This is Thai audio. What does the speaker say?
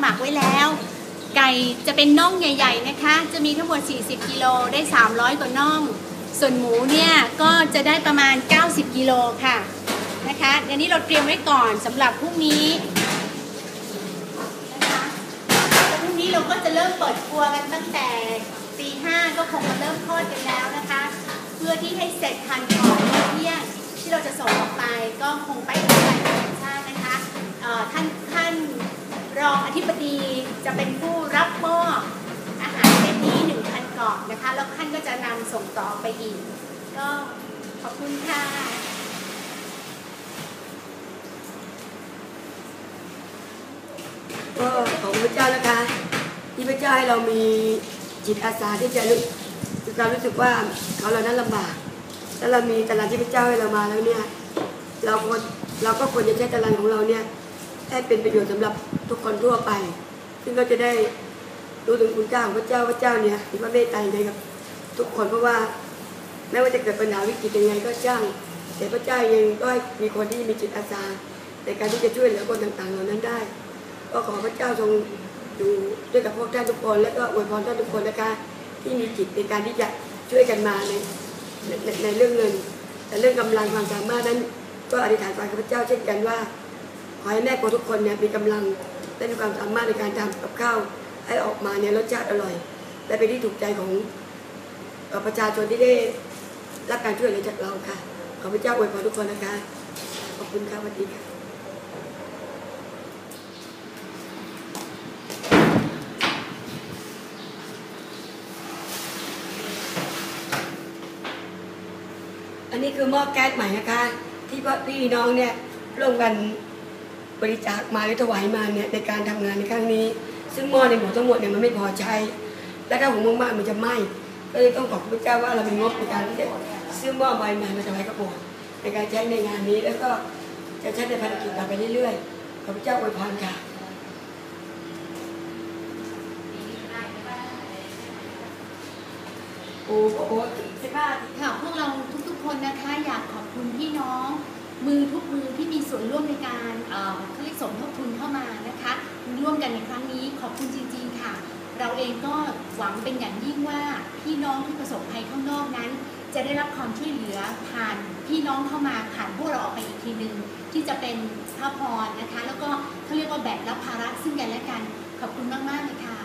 หมักไว้แล้ว ไก่จะเป็นน่องใหญ่ ๆนะคะ จะมีทั้งหมด 40 กิโลได้ 300 กว่าน่อง ส่วนหมูเนี่ยก็จะได้ประมาณ 90 กิโลค่ะนะคะอันนี้เราเตรียมไว้ก่อนสำหรับพรุ่งนี้นะคะพรุ่งนี้เราก็จะเริ่มเปิดครัวกันตั้งแต่ตีห้าก็คงมาเริ่มทอดกันแล้วนะคะ เพื่อที่ให้เสร็จทันก่อนเที่ยงที่เราจะส่งออกไปก็คงไปที่การแห่งชาตินะคะท่านท่าน รองอธิบดีจะเป็นผู้รับมอบอาหารเซตนี้1,000กล่องนะคะ แล้วท่านก็จะนำส่งต่อไปอีก ก็ขอบคุณค่ะก็ขอบคุณพระเจ้านะคะ ที่พระเจ้าให้เรามีจิตอาสาที่จะรู้มีความรู้สึกว่าเขาเรานั้นลำบากแล้วเรามีตารางที่พระเจ้าให้เรามาแล้วเนี่ยเราก็เราก็ควรจะใช้ตารางของเราเนี่ย ให้เป็นประโยชน์สำหรับทุกคนทั่วไป ซึ่งก็จะได้รู้ถึงคุณค่าของพระเจ้าพระเจ้าเนี่ยมีพระเมตตาในกับ ทุกคนเพราะว่าไม่ว่าจะเกิดปัญหาวิกฤตยังไงก็จ้างแต่พระเจ้ายังก็มีคนที่มีจิตอาสาในการที่จะช่วยเหลือคนต่างๆเหล่านั้นได้ ก็ขอพระเจ้าทรงอยู่ด้วยกับพวกท่านทุกคน และก็อวยพรท่านทุกคนนะคะที่มีจิตในการที่จะช่วยกันมาในในในเรื่องเงิน แต่เรื่องกำลังความสามารถนั้น ก็อธิษฐานต่อพระเจ้าเช่นกันว่า ขอให้แม่ครัวทุกคนเนี่ยมีกำลังและมีความสามารถในการทำกับข้าวให้ออกมาเนี่ยรสชาติอร่อย และเป็นที่ถูกใจของอประชาชนที่ได้รับการช่วยเหลือจากเราค่ะ ขอพระเจ้าอวยพรทุกคนนะคะ ขอบคุณค่ะวัสดีค่ะอันนี้คือหม้อแก๊สใหม่นะคะ ที่พ่อพี่น้องเนี่ยร่วมกัน บริจาคมาหรือถวายมาเนี่ยในการทำงานในครั้งนี้ ซึ่งหม้อในหมดทั้งหมดเนี่ยมันไม่พอใช้ และถ้าหุงมากๆมันจะไหม้ก็เลยต้องขอบพระเจ้าว่าเรามีงบในการที่จะซื้อหม้อใบใหม่มาถวายกระโปรงในการใช้ในงานนี้แล้วก็จะใช้ในภารกิจต่อไปเรื่อยๆขอบพระเจ้าอวยพรค่ะโอ้โหสิบห้าค่ะพวกเราทุกๆคนนะคะ อยากขอบคุณพี่น้อง มือทุกมือที่มีส่วนร่วมในการ เขาเรียกสมทบทุนเข้ามานะคะ ร่วมกันในครั้งนี้ขอบคุณจริง ๆ ค่ะ เราเองก็หวังเป็นอย่างยิ่งว่าพี่น้องที่ประสบภัยข้างนอกนั้น จะได้รับความช่วยเหลือผ่านพี่น้องเข้ามาผ่านพวกเราออกไปอีกทีหนึ่งที่จะเป็นพระพรนะคะ แล้วก็เขาเรียกว่าแบกรับภาระซึ่งกันและกันขอบคุณมากๆเลยค่ะ